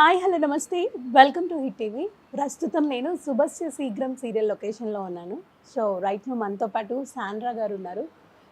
Hi hello నమస్తే. Welcome to hit TV. ప్రస్తుతం నేను సుభస్య శీఘ్రం సీరియల్ లొకేషన్లో ఉన్నాను. సో రైట్ నో మనతో పాటు సాండ్రా గారు ఉన్నారు.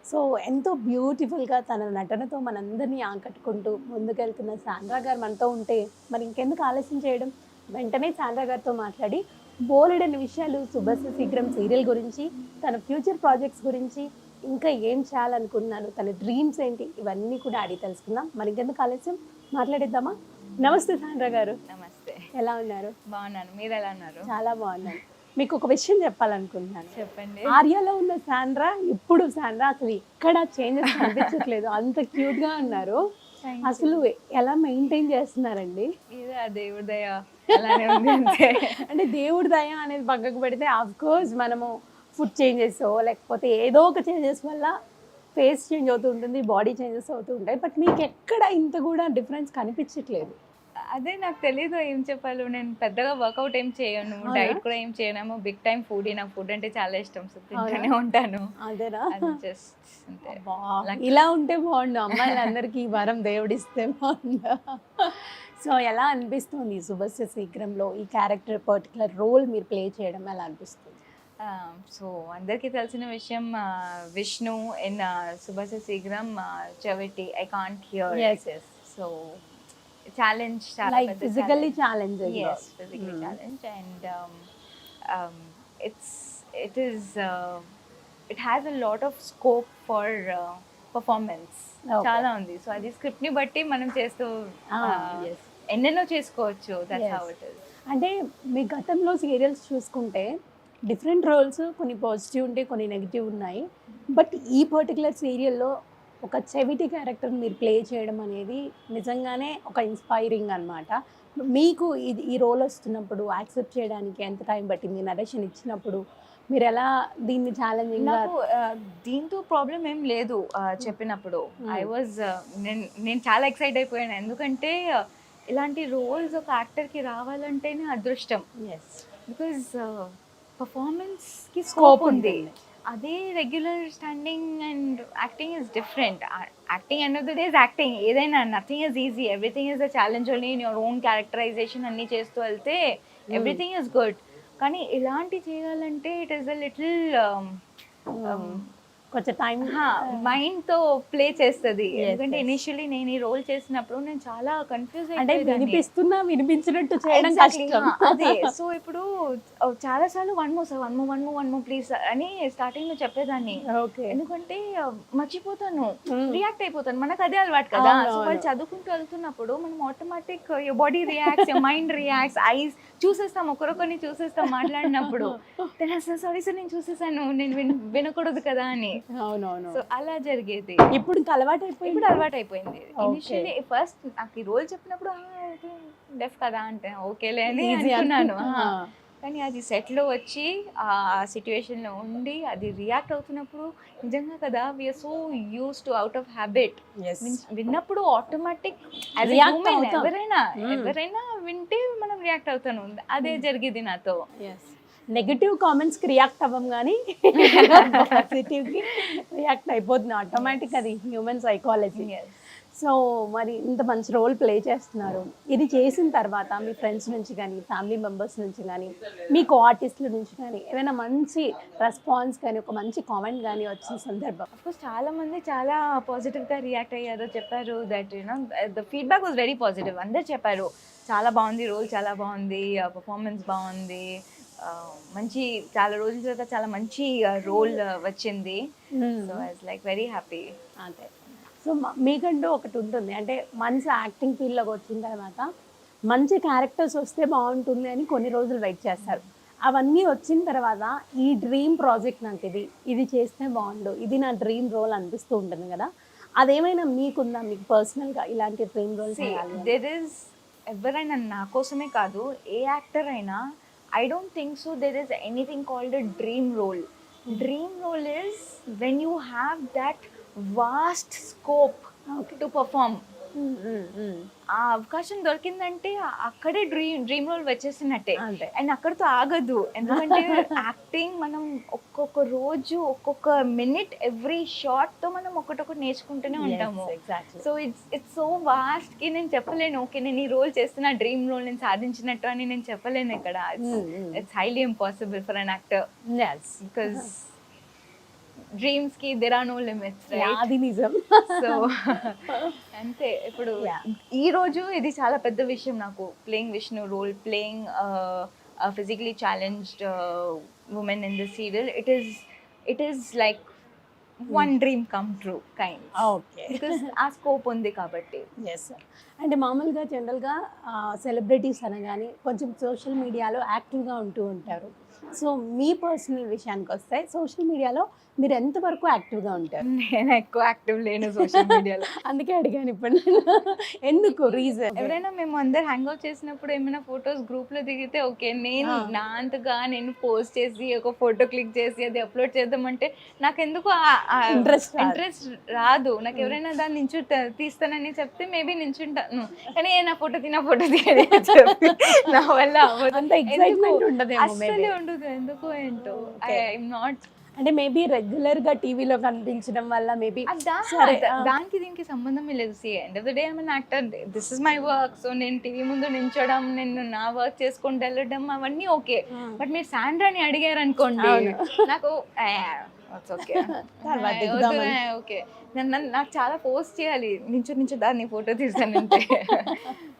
సో ఎంతో బ్యూటిఫుల్గా తన నటనతో మనందరినీ ఆకట్టుకుంటూ ముందుకెళ్తున్న సాండ్రా గారు మనతో ఉంటే మరి ఇంకెందుకు ఆలస్యం చేయడం? వెంటనే సాండ్రా గారితో మాట్లాడి బోలెడని విషయాలు శుభస్య శీఘ్రం సీరియల్ గురించి తన ఫ్యూచర్ ప్రాజెక్ట్స్ గురించి ఇంకా ఏం చేయాలనుకున్నాను తన డ్రీమ్స్ ఏంటి ఇవన్నీ కూడా అడిగి తెలుసుకుందాం. మరి ఇంకెందుకు ఆలస్యం? మాట్లాడేద్దామా? నమస్తే సాండ్రా గారు. నమస్తే. ఎలా ఉన్నారు? బాగున్నాను. మీరు ఎలా ఉన్నారు? చాలా బాగున్నాను. మీకు ఒక విషయం చెప్పాలనుకుంటున్నాను. చెప్పండి. ఆర్యాలో ఉన్న సాండ్రా ఇప్పుడు సాండ్రా అసలు ఎక్కడ చేంజెస్ కనిపించట్లేదు. అంత క్యూట్గా ఉన్నారు. అసలు ఎలా మెయింటైన్ చేస్తున్నారండి? దేవుడి దయ. అంటే దేవుడి దయ అనేది పక్కకు పెడితే ఆఫ్ కోర్స్ మనము ఫుడ్ చేంజెస్ లేకపోతే ఏదో ఒక చేంజెస్ వల్ల ఫేస్ చేంజ్ అవుతూ ఉంటుంది బాడీ చేంజెస్ అవుతూ ఉంటాయి. బట్ మీకు ఎక్కడ ఇంత కూడా డిఫరెన్స్ కనిపించట్లేదు. అదే నాకు తెలీదు ఏం చెప్పాలి. నేను పెద్దగా వర్కౌట్ ఏం చేయను? డైట్ కూడా ఏం చేయను బిగ్ టైం ఫుడ్ నాకు ఫుడ్ అంటే చాలా ఇష్టం. సో తింటూనే ఉంటాను. అదేనా? అది జస్ట్ ఇలా ఉంటే బాగుండు. అమ్మాయిలందరికీ ఈ వరం దేవుడిస్తే బాగుండు. సో ఎలా అనిపిస్తుంది శుభస్య శీఘ్రంలో ఈ క్యారెక్టర్ పర్టికులర్ రోల్ మీరు ప్లే చేయడం ఎలా అనిపిస్తుంది? సో అందరికీ తెలిసిన విషయం ఆ, Vishnu in సుభాష శీఘ్రం Chavithi. I can't hear so challenge physically. Challenge yes physically challenge and um, um, it's it is uh, it has a lot of scope for uh, performance. Okay. చాలా ఉంది. So అది స్క్రిప్ట్ని బట్టి మనం చేస్తూ uh. ఎన్నెన్నో చేసుకోవచ్చు. It అంటే మీ గతంలో సీరియల్స్ చూసుకుంటే డిఫరెంట్ రోల్స్ కొన్ని పాజిటివ్ ఉంటాయి కొన్ని నెగిటివ్ ఉన్నాయి. బట్ ఈ పర్టికులర్ సీరియల్లో ఒక చెవిటి క్యారెక్టర్ మీరు ప్లే చేయడం అనేది నిజంగానే ఒక ఇన్స్పైరింగ్ అన్నమాట. మీకు ఇది ఈ రోల్ వస్తున్నప్పుడు యాక్సెప్ట్ చేయడానికి ఎంత టైం పట్టింది? నరేషన్ ఇచ్చినప్పుడు మీరు ఎలా దీన్ని uh, దీంతో ప్రాబ్లం ఏం లేదు చెప్పినప్పుడు. Hmm. ఐ వాజ్ నేను నేను చాలా ఎక్సైట్ అయిపోయాను. ఎందుకంటే ఇలాంటి రోల్స్ ఒక యాక్టర్కి రావాలంటేనే అదృష్టం. ఎస్ బికాజ్ పర్ఫార్మెన్స్కి Scope స్కోప్ ఉంది. అదే regular standing and acting is different acting end of the days acting ఏదైనా nothing is easy everything is a challenge only in your own characterization అన్ని చేస్తూ వెళ్తే ఎవ్రీథింగ్ ఇస్ గుడ్ కానీ ఇలాంటి చేయాలంటే ఇట్ ఈస్ అ లిటిల్ కొంచెం time మైండ్తో play చేస్తుంది. ఎందుకంటే yes. ఇనిషియలీ నేను ఈ రోల్ చేసినప్పుడు నేను చాలా కన్ఫ్యూజ్ అంటే వినిపిస్తున్నా వినిపించినట్టు చేయడం కష్టం. అదే. సో ఇప్పుడు చాలా సార్లు one more sir one more one more one more please అని స్టార్టింగ్లో చెప్పేదాన్ని. ఎందుకంటే మర్చిపోతాను. రియాక్ట్ అయిపోతాను. మనకు అదే అలవాటు కదా. సో వాళ్ళు. చదువుకుంటూ వెళ్తున్నప్పుడు మనం automatic your body reacts your mind reacts eyes చూసేస్తాం ఒకరొకరిని చూసేస్తాం మాట్లాడినప్పుడు. సారీ సార్ నేను చూసేసాను నేను విన్ వినకూడదు కదా అని. అవునవును. సో అలా జరిగేది. ఇప్పుడు ఇంకా అలవాటు అయిపోయింది ఇప్పుడు అలవాటు అయిపోయింది. ఇనిషియల్లీ ఫస్ట్ నాకు ఈ రోల్ చెప్పినప్పుడు డెఫ్ కదా అంటే ఓకేలే అని అనుకున్నాను. కానీ అది set లో వచ్చి ఆ situation లో ఉండి అది రియాక్ట్ అవుతున్నప్పుడు నిజంగా కదా we're so used to out of habit. విన్నప్పుడు ఆటోమేటిక్. ఎవరైనా Mm. ఎవరైనా వింటే మనం రియాక్ట్ అవుతాను. అదే జరిగింది నాతో. నెగటివ్ కామెంట్స్కి రియాక్ట్ అవ్వం కానీ పాజిటివ్ కి రియాక్ట్ అయిపోతుంది ఆటోమేటిక్ అది హ్యూమన్ సైకాలజీ సో మరి ఇంత మంచి రోల్ ప్లే చేస్తున్నారు. ఇది చేసిన తర్వాత మీ ఫ్రెండ్స్ నుంచి కానీ ఫ్యామిలీ మెంబర్స్ నుంచి కానీ మీకు ఆర్టిస్టుల నుంచి కానీ ఏదైనా మంచి రెస్పాన్స్ కానీ ఒక మంచి కామెంట్ కానీ వచ్చిన సందర్భం? కోర్స్ చాలా మంది చాలా పాజిటివ్గా రియాక్ట్ అయ్యారు చెప్పారు that you know the feedback was very positive అందరు చెప్పారు చాలా బాగుంది రోల్ చాలా బాగుంది పర్ఫార్మెన్స్ బాగుంది మంచి చాలా రోజుల తర్వాత చాలా మంచి రోల్ వచ్చింది. So I's like very happy అంతే సో మ- మీకంటూ ఒకటి ఉంటుంది. అంటే మంచి యాక్టింగ్ ఫీల్డ్లోకి వచ్చిన తర్వాత మంచి క్యారెక్టర్స్ వస్తే బాగుంటుంది అని కొన్ని రోజులు వెయిట్ చేస్తారు. అవన్నీ వచ్చిన తర్వాత ఈ డ్రీమ్ ప్రాజెక్ట్ నాకు ఇది ఇది చేస్తే బాగుండు ఇది నా డ్రీమ్ రోల్ అనిపిస్తూ ఉంటుంది కదా. అదేమైనా మీకుందా? మీకు పర్సనల్గా ఇలాంటి డ్రీమ్ రోల్ దెర్ ఇస్ ఎవరైనా నా కోసమే కాదు ఏ యాక్టర్ అయినా I don't think so there is anything called dream role dream role is when you have that vast scope to perform ఆ అవకాశం దొరికిందంటే అక్కడే డ్రీమ్ డ్రీమ్ రోల్ వచ్చేసినట్టే. అండ్ అక్కడితో ఆగదు. ఎందుకంటే యాక్టింగ్ మనం ఒక్కొక్క రోజు ఒక్కొక్క మినిట్ ఎవ్రీ షార్ట్తో మనం ఒకటొకటి నేర్చుకుంటూనే ఉంటాము. సో ఇట్స్ ఇట్స్ సో వాస్ట్కి నేను చెప్పలేను. ఓకే నేను ఈ రోల్ చేస్తున్న డ్రీమ్ రోల్ నేను సాధించినట్టు అని నేను చెప్పలేను ఇక్కడ. It's highly impossible for an actor because డ్రీమ్స్కి there are no limits అది నిజం. సో అంతే ఇప్పుడు. ఈ రోజు ఇది చాలా పెద్ద విషయం నాకు playing Vishnu role playing physically challenged women in the serial it is it is like one dream come true kind okay because ఆ స్కోప్ ఉంది కాబట్టి. ఎస్ సార్ అంటే మామూలుగా జనరల్గా సెలబ్రిటీస్ అనగానే కొంచెం సోషల్ మీడియాలో యాక్టివ్గా ఉంటూ ఉంటారు. సో మీ పర్సనల్ విషయానికి వస్తే సోషల్ మీడియాలో మీరు ఎంతవరకు యాక్టివ్గా ఉంటారు నేను ఎక్కువ యాక్టివ్ లేను సోషల్ మీడియాలో అందుకే అడిగాను ఇప్పుడు నేను. ఎందుకు రీజన్ ఎవరైనా మేము అందరు హ్యాంగ్ అవుట్ చేసినప్పుడు ఏమైనా ఫొటోస్ గ్రూప్లో దిగితే ఓకే నేను. నా అంతగా నేను పోస్ట్ చేసి ఒక ఫోటో క్లిక్ చేసి అది అప్లోడ్ చేద్దామంటే నాకు ఎందుకు రాదు. ఇంట్రెస్ట్ రాదు నాకు ఎవరైనా దాన్ని నించు తీస్తానని చెప్తే మేబీ నించుంటాను కానీ నా ఫోటో తిన ఫోటో చెప్పి నా వల్ల. అంత ఎక్సైట్మెంట్ అస్సలే maybe. ఉండదు ఎందుకు ఏంటో. ఐఎమ్ నాట్ అంటే మేబీ రెగ్యులర్గా టీవీలో కనిపించడం వల్ల మేబీ. దానికి దీనికి సంబంధం లేదు. See end of the day I'm actor this is my work so నేను టీవీ ముందు నించోడం నేను నా వర్క్ చేసుకుంటూ వెళ్ళడం అవన్నీ ఓకే బట్ మీరు శాండ్రాని అడిగారు అనుకోండి. నాకు. ఓకే నాకు చాలా పోస్ట్ చేయాలి. నించో నించో దాన్ని ఫోటో తీసానంటే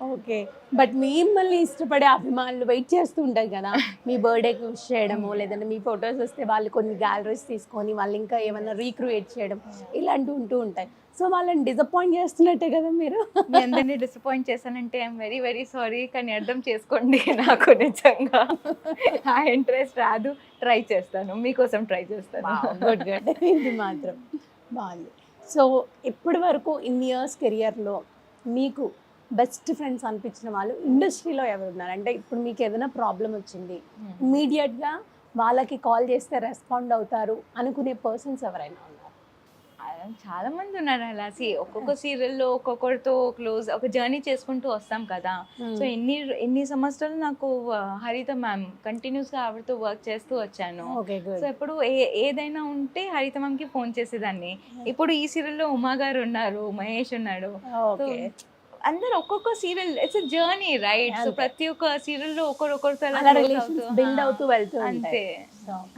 ఓకే. బట్ మిమ్మల్ని ఇష్టపడే అభిమానులు వెయిట్ చేస్తూ ఉంటారు కదా. మీ బర్త్డేకి విష్ చేయడము లేదంటే మీ ఫొటోస్ వస్తే వాళ్ళు కొన్ని గ్యాలరీస్ తీసుకొని వాళ్ళు ఇంకా ఏమైనా రీక్రియేట్ చేయడం ఇలాంటివి ఉంటూ ఉంటాయి. సో వాళ్ళని డిసప్పాయింట్ చేస్తున్నట్టే కదా మీరు? అందరినీ డిసప్పాయింట్ చేశానంటే ఐఎమ్ వెరీ వెరీ సారీ కానీ అర్థం చేసుకోండి నాకు నిజంగా. ఆ ఇంట్రెస్ట్ రాదు. ట్రై చేస్తాను. మీకోసం ట్రై చేస్తాను. గుడ్ గుడ్ ఇది మాత్రం. బాగుంది. సో ఇప్పటి వరకు ఇన్ ఇయర్స్ కెరియర్లో మీకు బెస్ట్ ఫ్రెండ్స్ అనిపించిన వాళ్ళు ఇండస్ట్రీలో ఎవరు ఉన్నారు అంటే ఇప్పుడు మీకు ఏదైనా ప్రాబ్లం వచ్చింది ఇమీడియట్గా వాళ్ళకి కాల్ చేస్తే రెస్పాండ్ అవుతారు అనుకునే పర్సన్స్ ఎవరైనా ఉన్నారు? చాలా మంది ఉన్నారు అలా. సి ఒక్కొక్క సీరియల్లో ఒక్కొక్కరితో క్లోజ్ ఒక జర్నీ చేసుకుంటూ వస్తాం కదా. సో ఎన్ని ఎన్ని సంవత్సరాలు నాకు హరిత మ్యామ్ కంటిన్యూస్గా ఆవిడతో వర్క్ చేస్తూ వచ్చాను. సో ఎప్పుడు ఏదైనా ఉంటే హరిత మ్యామ్కి ఫోన్ చేసేదాన్ని. ఇప్పుడు ఈ సీరియల్లో ఉమా గారు ఉన్నారు మహేష్ ఉన్నాడు. ఓకే అందరు ఒక్కొక్క serial it's journey right so. ప్రతి ఒక్క సీరియల్లో ఒకరొకరితో అలా రిలేషన్స్ బిల్డ్ అవుతూ వెళ్తూ అంతే.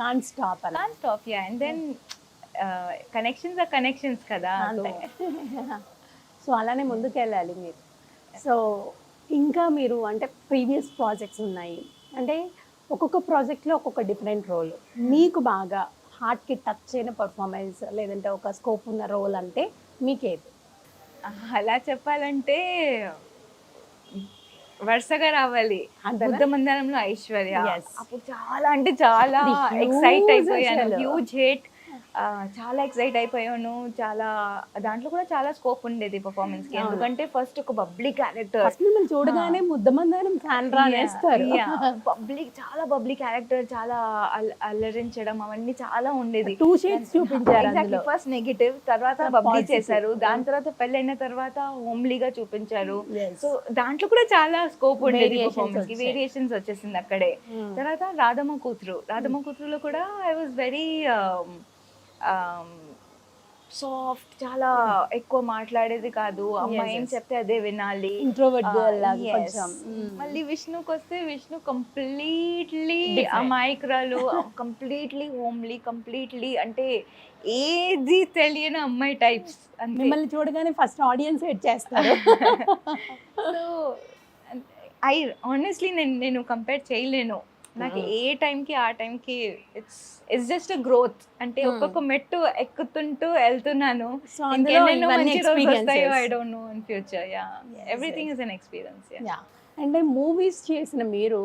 కాన్ స్టాప్ అలా. Can't stop yeah and then connections are connections కదా సో అలానే ముందుకు వెళ్ళాలి మీరు. సో ఇంకా మీరు అంటే ప్రీవియస్ ప్రాజెక్ట్స్ ఉన్నాయి. అంటే ఒక్కొక్క ప్రాజెక్ట్లో ఒక్కొక్క డిఫరెంట్ రోల్ మీకు బాగా హార్ట్కి టచ్ అయిన పర్ఫార్మెన్స్ లేదంటే ఒక స్కోప్ ఉన్న రోల్ అంటే మీకేది? అలా చెప్పాలంటే వరుసగా రావాలి? బుద్ధ మందిరంలో ఐశ్వర్య. అప్పుడు చాలా అంటే చాలా ఎక్సైట్ అయిపోయాను. హ్యూజ్ హిట్ చాలా ఎక్సైట్ అయిపోయాను. చాలా దాంట్లో కూడా చాలా స్కోప్ ఉండేది పర్ఫార్మెన్స్కి. ఎందుకంటే ఫస్ట్ ఒక బబ్లీ క్యారెక్టర్ మిమ్మల్ని చూడగానే ముద్దమందరం ఫ్యాన్ పబ్లిక్ చాలా పబ్లిక్ క్యారెక్టర్ చాలా అల్- అల్లరించడం అవన్నీ చాలా ఉండేది. టూ షేడ్స్ చూపించారు ఫస్ట్ నెగిటివ్ తర్వాత బబ్లీ positive. చేశారు. దాని తర్వాత పెళ్ళైన తర్వాత హోమ్లీగా చూపించారు. సో దాంట్లో కూడా చాలా స్కోప్ ఉండేది పర్ఫార్మెన్స్కి. వేరియేషన్స్ వచ్చేసింది అక్కడే. Hmm. తర్వాత రాధమ్మ కూతురు. రాధమ్మ కూతురులో కూడా ఐ వాజ్ వెరీ సాఫ్ట్ చాలా ఎక్కువ మాట్లాడేది కాదు అమ్మాయి ఏం. చెప్తే అదే వినాలి ఇంట్రోవర్ట్ Ah, గర్ల్ లాగా yes. కొంచెం Mm. మళ్ళీ విష్ణుకి వస్తే విష్ణు కంప్లీట్లీ. అమాయకురాలు కంప్లీట్లీ హోమ్లీ కంప్లీట్లీ అంటే ఏది తెలియని అమ్మాయి టైప్స్ మిమ్మల్ని చూడగానే ఫస్ట్ ఆడియన్స్ ఎడ్ చేస్తారు సో ఐ ఆనెస్ట్లీ నేను నేను కంపేర్ చేయలేను నాకు. ఏ టైంకి ఆ టైంకి ఇట్స్ ఇట్స్ జస్ట్ గ్రోత్ అంటే Mm. ఒక్కొక్క మెట్టు ఎక్కుతుంటూ వెళ్తున్నాను. I don't know in future yeah everything is an experience yeah అంటే మూవీస్ చేసిన మీరు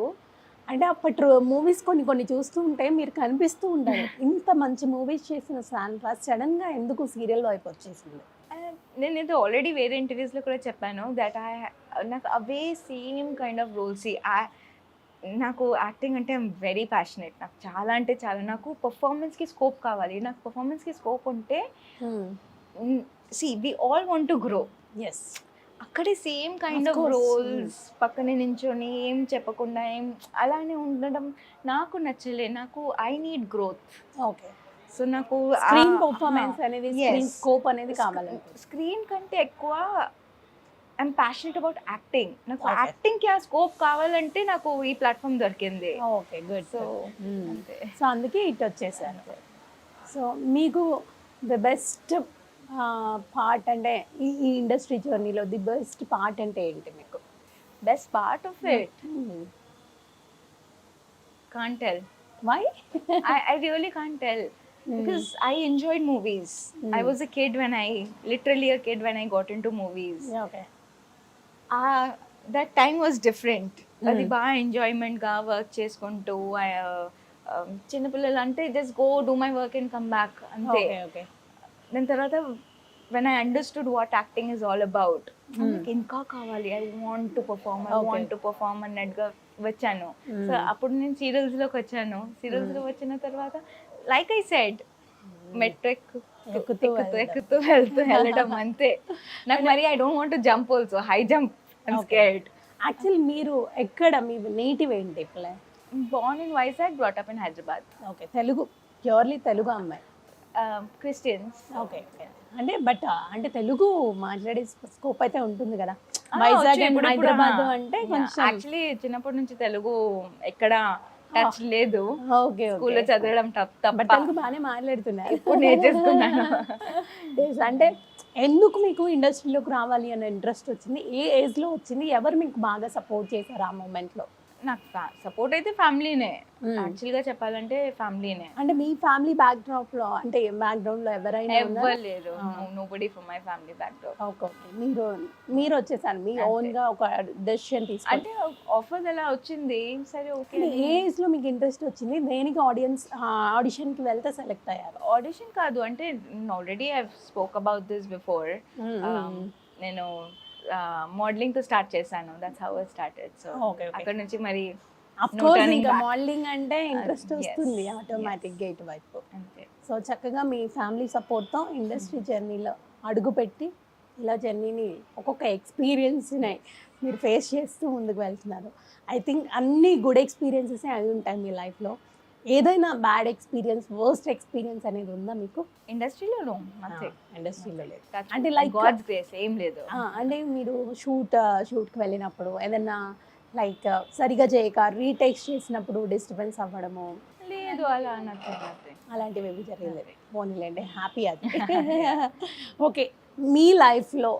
అంటే అప్పటి మూవీస్ కొన్ని కొన్ని చూస్తూ ఉంటే మీరు కనిపిస్తూ ఉంటారు ఇంత మంచి మూవీస్ చేసిన సాండ్రా సడన్గా ఎందుకు సీరియల్ వైపు వచ్చేసింది? నేను ఇది ఆల్రెడీ వేరే ఇంటర్వ్యూస్లో కూడా చెప్పాను దట్ ఐ నాకు అవే సేమ్ కైండ్ ఆఫ్ రోల్స్ నాకు యాక్టింగ్ అంటే ఐమ్ వెరీ ప్యాషనెట్. నాకు చాలా అంటే చాలా. నాకు పర్ఫార్మెన్స్కి స్కోప్ కావాలి. నాకు పర్ఫార్మెన్స్కి స్కోప్ ఉంటే see we all want to grow yes అక్కడే సేమ్ కైండ్ ఆఫ్. రోల్స్ పక్కనే నించొని ఏం చెప్పకుండా ఏం అలానే ఉండడం నాకు నచ్చలే. నాకు I need growth okay so నాకు స్క్రీన్ పర్ఫార్మెన్స్ అనేది స్క్రీన్ స్కోప్ అనేది కావాలంటే. స్క్రీన్ కంటే ఎక్కువ ఐఎమ్ ప్యాషనెట్ అబౌట్ యాక్టింగ్ నాకు. యాక్టింగ్కి ఆ స్కోప్ కావాలంటే నాకు ఈ ప్లాట్ఫామ్ దొరికింది. ఓకే గుడ్ సో సో అందుకే ఇటు వచ్చేసారు సో మీకు ద బెస్ట్ పార్ట్ అంటే ఈ ఇండస్ట్రీ జర్నీలో ది బెస్ట్ పార్ట్ అంటే ఏంటి మీకు? Best part of it can tell why I, I really can't tell. Because I enjoyed movies. I Mm. was a kid when I literally a kid when I got into movies. Okay That time was different. అది. బాగా ఎంజాయ్మెంట్గా work చేసుకుంటూ um, చిన్నపిల్లలు అంటే just go do my work and come back అంతే దాని తర్వాత when I understood what acting is all about. ఇంకా కావాలి I want to perform I. Want to perform అన్నట్టుగా వచ్చాను. సో అప్పుడు నేను సీరియల్స్లోకి వచ్చాను సీరియల్స్లో వచ్చిన తర్వాత లైక్ ఐ సెడ్ మెట్రిక్ ఎక్కుతూ ఎక్కుతూ వెళ్తూ వెళ్ళడం అంతే నాకు మరి I don't want jump also high jump. Scared actual మీరు ఎక్కడ మీ నేటివ్ ఏంటి place born in Vizag brought up in Hyderabad okay Telugu purely Telugu అమ్మాయి. క్రిస్టియన్స్ ఓకే ఓకే అంటే బట్ అంటే తెలుగు మాట్లాడే స్కోప్ అయితే ఉంటుంది కదా. వైజాగ్ అండ్ హైదరాబాద్ అంటే కొంచెం యాక్చువల్లీ చిన్నప్పటి నుంచి తెలుగు ఎక్కడ టచ్ లేదు. ఓకే స్కూల్లో చదవడం టప్ బట్ తప్ప తెలుగు బాగానే మాట్లాడుతున్నారు. ఇప్పుడు నేర్చేసుకున్నాను. అంటే ఎందుకు మీకు ఇండస్ట్రీలోకి రావాలి అనే ఇంట్రెస్ట్ వచ్చింది? ఏ ఏజ్లో వచ్చింది? ఎవరు మీకు బాగా సపోర్ట్ చేశారు ఆ మూమెంట్లో? నాకు సపోర్ట్ అయితే ఫ్యామిలీనే. యాక్చువల్గా చెప్పాలంటే ఫ్యామిలీనే అంటే మీ ఫ్యామిలీ బ్యాక్డ్రాప్లో అంటే బ్యాక్గ్రౌండ్లో ఎవరైనా Ah. Nobody from my family back okay okay మీరు మీరు వచ్చేసారు. మీ. ఓన్గా ఒక డెసిషన్ తీసుకుంటే అంటే ఆఫర్స్ ఎలా వచ్చింది? సరే ఓకే ఏ ఏజ్లో మీకు ఇంట్రెస్ట్ వచ్చింది? దేనికి ఆడియన్స్ ఆడిషన్కి వెళ్తే సెలెక్ట్ అయ్యారు? ఆడిషన్ కాదు అంటే already I spoke about this before నేను మోడలింగ్తో స్టార్ట్ చేశాను. That's how I started so. అక్కడ నుంచి మరి. మోడలింగ్ అంటే ఇంట్రెస్ట్ yes, వస్తుంది ఆటోమేటిక్. గేట్ వైపు. సో చక్కగా మీ ఫ్యామిలీ సపోర్ట్తో ఇండస్ట్రీ జర్నీలో అడుగుపెట్టి ఇలా జర్నీని ఒక్కొక్క ఎక్స్పీరియన్స్ని మీరు ఫేస్ చేస్తూ ముందుకు వెళ్తున్నారు. ఐ థింక్ అన్ని గుడ్ ఎక్స్పీరియన్సెస్ అయి ఉంటాయి మీ లైఫ్లో ఏదైనా బ్యాడ్ ఎక్స్పీరియన్స్ వర్స్ట్ ఎక్స్పీరియన్స్ అనేది ఉందా మీకు? ఇండస్ట్రీలో నో ఇండస్ట్రీలో లేదు. అంటే గాడ్స్ గ్రేస్ ఏం లేదు. అంటే మీరు షూట్ షూట్కి వెళ్ళినప్పుడు ఏదైనా లైక్ సరిగా చేయక రీటేక్స్ చేసినప్పుడు డిస్టర్బెన్స్ అవ్వడము? లేదు అలా నథింగ్ అలాంటివి ఏవి జరగలేదు. పోనీలేండి హ్యాపీ అది. ఓకే మీ లైఫ్లో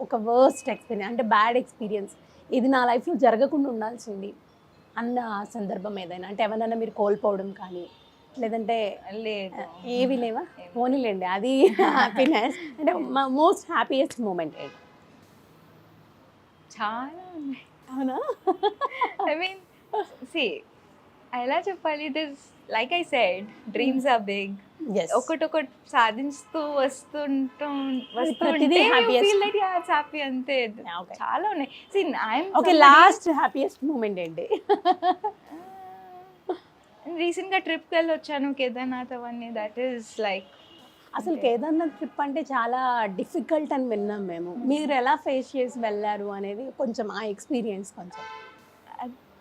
ఒక వర్స్ట్ ఎక్స్పీరియన్స్ అంటే బ్యాడ్ ఎక్స్పీరియన్స్ ఇది నా లైఫ్లో జరగకుండా ఉండాల్సింది. అన్న సందర్భం ఏదైనా? అంటే ఎవరైనా మీరు కోల్పోవడం కానీ లేదంటే లేదు. ఏవి లేవా? పోనీలేండి అది హ్యాపీనెస్. అంటే మా మోస్ట్ హ్యాపీయెస్ట్ మూమెంట్ ఏంటి చాలా ఉన్నాయి. అవునా? ఐ మీన్ సి ఎలా చెప్పాలి? This like I said dreams are big ఒకటొకటి సాధిస్తూ వస్తుంటాం ప్రతిదీ happiest. హ్యాపీ అంతే. చాలా ఉన్నాయి. See I'm okay last happiest moment ఏంటి? రీసెంట్గా ట్రిప్కి వెళ్ళి వచ్చాను కేదార్నాథ్ అవన్నీ. దట్ ఈస్ లైక్ అసలు కేదార్నాథ్ ట్రిప్ అంటే చాలా డిఫికల్ట్ అని విన్నాం మేము. మీరు ఎలా ఫేస్ చేసి వెళ్ళారు అనేది కొంచెం ఆ ఎక్స్పీరియన్స్ కొంచెం.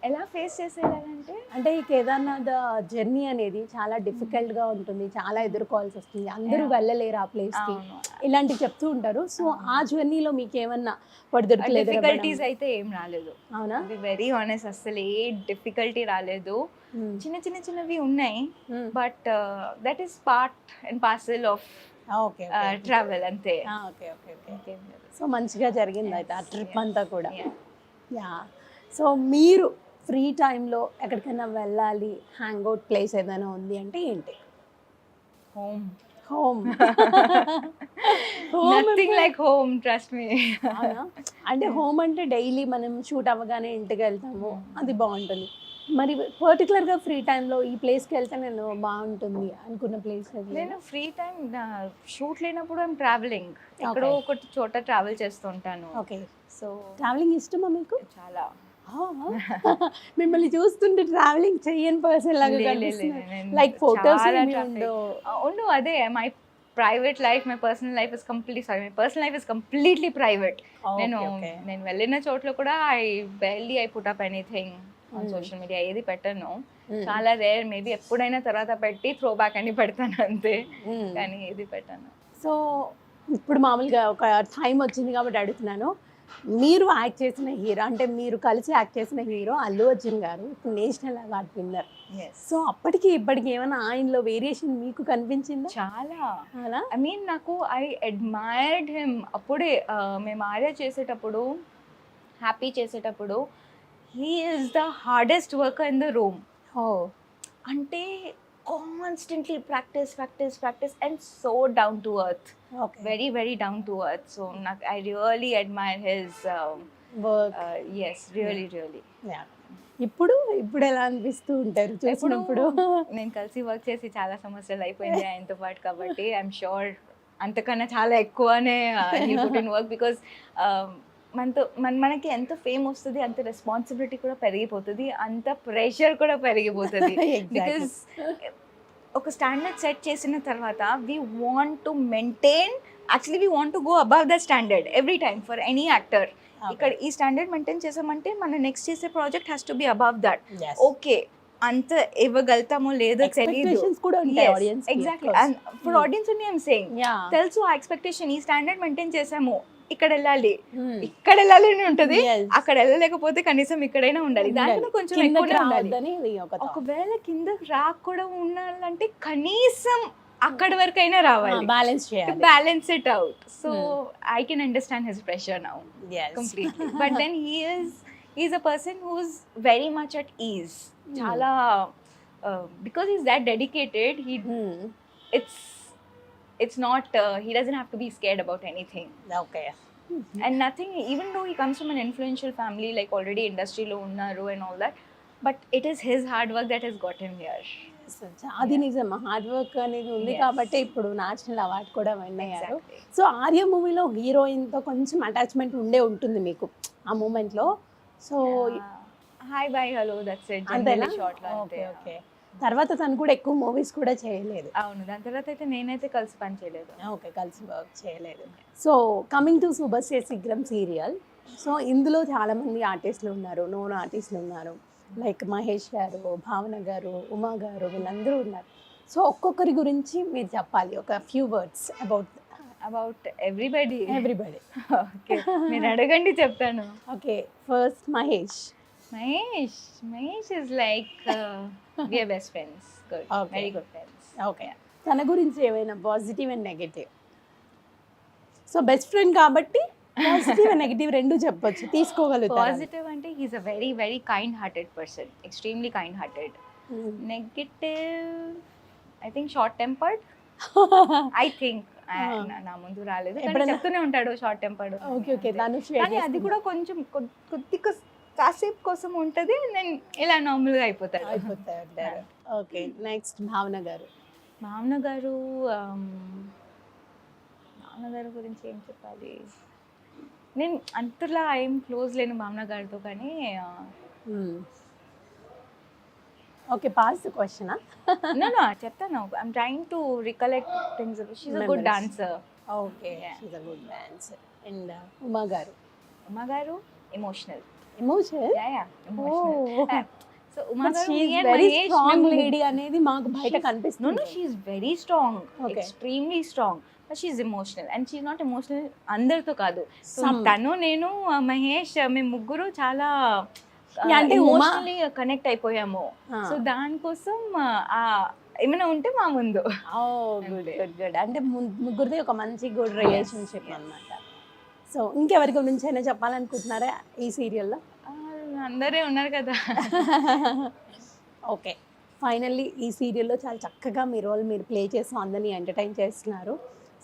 ఎలా ఫేస్ చేసేయాలంటే అంటే ఈ కేదార్నాథ్ జర్నీ అనేది చాలా difficult గా ఉంటుంది. చాలా ఎదుర్కోవాల్సి వస్తుంది. అందరూ. వెళ్ళలేరు ఆ place కి. ఇలాంటివి చెప్తూ ఉంటారు. సో ఆ జర్నీలో మీకు ఏమన్నా పడిదొరుకులు డిఫికల్టీస్ అయితే ఏం రాలేదు. అవునా? వెరీ ఆనెస్ట్ అసలు ఏ డిఫికల్టీ రాలేదు. చిన్న చిన్న చిన్నవి ఉన్నాయి. But that is part and parcel of okay travel అంతే. Okay okay okay. సో మంచిగా జరిగింది అయితే ఆ ట్రిప్. అంతా కూడా. యా సో మీరు ఫ్రీ టైంలో ఎక్కడికైనా వెళ్ళాలి హ్యాంగ్ అవుట్ ప్లేస్ ఏదైనా ఉంది అంటే ఏంటి? Home. Home nothing like home trust మీ అంటే హోమ్ అంటే డైలీ మనం షూట్ అవ్వగానే ఇంటికి వెళ్తాము అది బాగుంటుంది. మరి పర్టికులర్గా ఫ్రీ టైంలో ఈ ప్లేస్కి వెళ్తే నేను బాగుంటుంది అనుకున్న ప్లేస్ నేను ఫ్రీ టైం షూట్ లేనప్పుడు ఐమ్ ట్రావెలింగ్ ఎక్కడో. ఒకటి చోట ట్రావెల్ చేస్తుంటాను. ఓకే సో ట్రావెలింగ్ ఇష్టమా మీకు? చాలా. మిమ్మల్ని చూస్తుంటే ట్రావెలింగ్ చెయ్యని పర్సన్ లాగా లైక్ ఫోటోస్ ఉండు అదే my private life my personal life is completely sorry my personal life is completely private నేను నేను వెళ్ళిన చోట్ల కూడా I barely I put up anything on Hmm. Social media ఏది పెట్టను. చాలా రేర్ మేబీ ఎప్పుడైనా తర్వాత పెట్టి త్రో బ్యాక్ అని పెడతాను అంతే. కానీ ఏది పెట్టాను. సో ఇప్పుడు మామూలుగా ఒక టైం వచ్చింది కాబట్టి అడుగుతున్నాను. మీరు యాక్ట్ చేసిన హీరో అంటే మీరు కలిసి యాక్ట్ చేసిన హీరో అల్లు అర్జున్ గారు ఇప్పుడు నేషనల్ అవార్డ్ విన్నర్. సో అప్పటికి ఇప్పటికి ఏమైనా ఆయనలో వేరియేషన్ మీకు కనిపించిందా? చాలా. అలా? ఐ మీన్ నాకు ఐ అడ్మైర్డ్ హిమ్. అప్పుడే మేము ఆర్య చేసేటప్పుడు హ్యాపీ చేసేటప్పుడు he is the hardest worker in the room. Oh. అంటే constantly practice practice practice and so down to earth very very down to earth so నాకు I really admire work yes really really ఇప్పుడు ఇప్పుడు ఎలా అనిపిస్తూ ఉంటారు చూసినప్పుడు? నేను కలిసి వర్క్ చేసి చాలా సంవత్సరాలు అయిపోయింది ఆయనతో పాటు కాబట్టి ఐఎమ్ షూర్ అంతకన్నా చాలా ఎక్కువనే వర్క్ బికాస్ మనతో మన మనకి ఎంత ఫేమ్ వస్తుంది అంత రెస్పాన్సిబిలిటీ కూడా పెరిగిపోతుంది అంత ప్రెషర్ కూడా పెరిగిపోతుంది. బికాస్ ఒక స్టాండర్డ్ సెట్ చేసిన తర్వాత we want to maintain actually we want to go above the standard every time for any actor ఇక్కడ ఈ స్టాండర్డ్ మెయింటైన్ చేసామంటే మన నెక్స్ట్ చేసే project has to be above that okay అంత ఇవ్వగలుగుతామో లేదో తెలియదు ఎగ్జాక్ట్లీ ఫర్ ఆడియన్స్ సేయింగ్ తెలుసు ఆ ఎక్స్పెక్టేషన్ ఈ స్టాండర్డ్ మెయింటైన్ చేసాము. ఇక్కడ వెళ్ళాలి ఇక్కడ వెళ్ళాలి అని ఉంటది అక్కడ వెళ్ళలేకపోతే కనీసం ఇక్కడైనా ఉండాలి. దాంట్లో కొంచెం ఎక్కువనే ఉండాలి. ఒకవేళ కింద రాక్ కూడా ఉండాలంటే కనీసం అక్కడ వరకైనా రావాలి. బ్యాలెన్స్ చేయాలి. Balance it out so I can understand his pressure now Yes. completely. but then he is he's a person who's very much at ease. Chala uh, because he's that dedicated. Hmm. it's not uh, he doesn't have to be scared about anything okay and nothing. Even though he comes from an influential family, like already industry lo unnaru and all that, but it is his hard work that has got him here. అది నిజం hard work అనేది ఉంది Yes. కాబట్టి ఇప్పుడు national award కూడా win అయ్యారు Exactly. So Arya మూవీలో హీరోయిన్తో కొంచెం అటాచ్మెంట్ ఉండే ఉంటుంది మీకు ఆ మూమెంట్లో so. Hi, bye, hello. That's it. అంతేనా Generally short లో ఓకే అంతే. ఓకే తర్వాత తను కూడా ఎక్కువ మూవీస్ కూడా చేయలేదు. అవును దాని తర్వాత అయితే నేనైతే కలిసి పని చేయలేదు. ఓకే కలిసి వర్క్ చేయలేదు. So coming to Subhashri Seeghram serial so ఇందులో చాలా మంది ఆర్టిస్టులు ఉన్నారు నోన్ ఆర్టిస్టులు ఉన్నారు. లైక్ మహేష్ గారు భావన గారు ఉమా గారు వీళ్ళందరూ ఉన్నారు. సో ఒక్కొక్కరి గురించి మీరు చెప్పాలి ఒక few words about about everybody everybody okay మీరు అడగండి చెప్తాను. Okay first Mahesh. Mahesh Mahesh is like we're best friends good. Very good friends okay తన గురించి ఏమైనా positive and negative so best friend కాబట్టి పాజిటివ్ అండ్ నెగటివ్ రెండు చెప్పొచ్చు. తీసుకోగలుగుతారు? పాజిటివ్ అంటే he's a very very kind hearted person extremely kind hearted. Negative I think short tempered I think నా ముందు రాలేదు. చెప్తూనే ఉంటాడు షార్ట్ టెంపర్డ్ ఓకే ఓకే అది కూడా కొంచెం కొద్ది కాసేపు కోసం ఉంటుంది నేను ఇలా నార్మల్గా అయిపోతాడు అయిపోతాయి ఉంటారు ఓకే నెక్స్ట్ భావన గారు. భావన గారు um, భావన గారు గురించి ఏం చెప్పాలి? నేను అంతలా ఏం క్లోజ్ లేను భావన గారితో కానీ ఓకే పాస్ క్వశ్చన్ నేను చెప్తాను. I'm trying to recollect things she's a good. Dancer okay. She's a good dancer and Uma garu. Uma garu emotional emotion emotional so Uma very strong lady అనేది మాకు బయట కనిపిస్తుంది she's very strong, Okay. extremely strong. But she's emotional and she's not emotional అందరితో కాదు. తను నేను మహేష్ మేము ముగ్గురు చాలా అంటే ఎమోషనలీ కనెక్ట్ అయిపోయాము. సో దానికోసం ఆ, ఏమైనా ఉంటే మా ముందు గుడ్ గుడ్ గుడ్ అంటే ముగ్గురిది ఒక మంచి గుడ్ రిలేషన్షిప్ అన్నమాట సో ఇంకెవరి గురించి అయినా చెప్పాలనుకుంటున్నారా ఈ సీరియల్లో? అందరే ఉన్నారు కదా. ఓకే. ఫైనల్లీ ఈ సీరియల్లో చాలా చక్కగా మీ రోల్ మీరు ప్లే చేసి అందరినీ ఎంటర్టైన్ చేస్తున్నారు.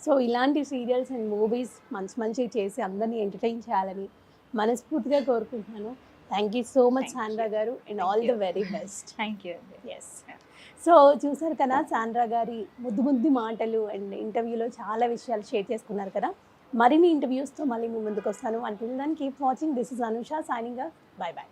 సో ఇలాంటి సీరియల్స్ అండ్ మూవీస్ మంచి మంచివి చేసి అందరినీ ఎంటర్టైన్ చేయాలని మనస్ఫూర్తిగా కోరుకుంటున్నాను. Thank you so much Sandra. Garu and all the. Very best thank you yes so చూసారు కదా సాండ్రా గారి ముద్దు ముద్దు మాటలు అండ్ ఇంటర్వ్యూలో చాలా విషయాలు షేర్ చేసుకున్నారు కదా. మరిన్ని ఇంటర్వ్యూస్తో మళ్ళీ మీ ముందుకు వస్తాను. అంటే దాన్ని keep watching this is Anusha signing bye bye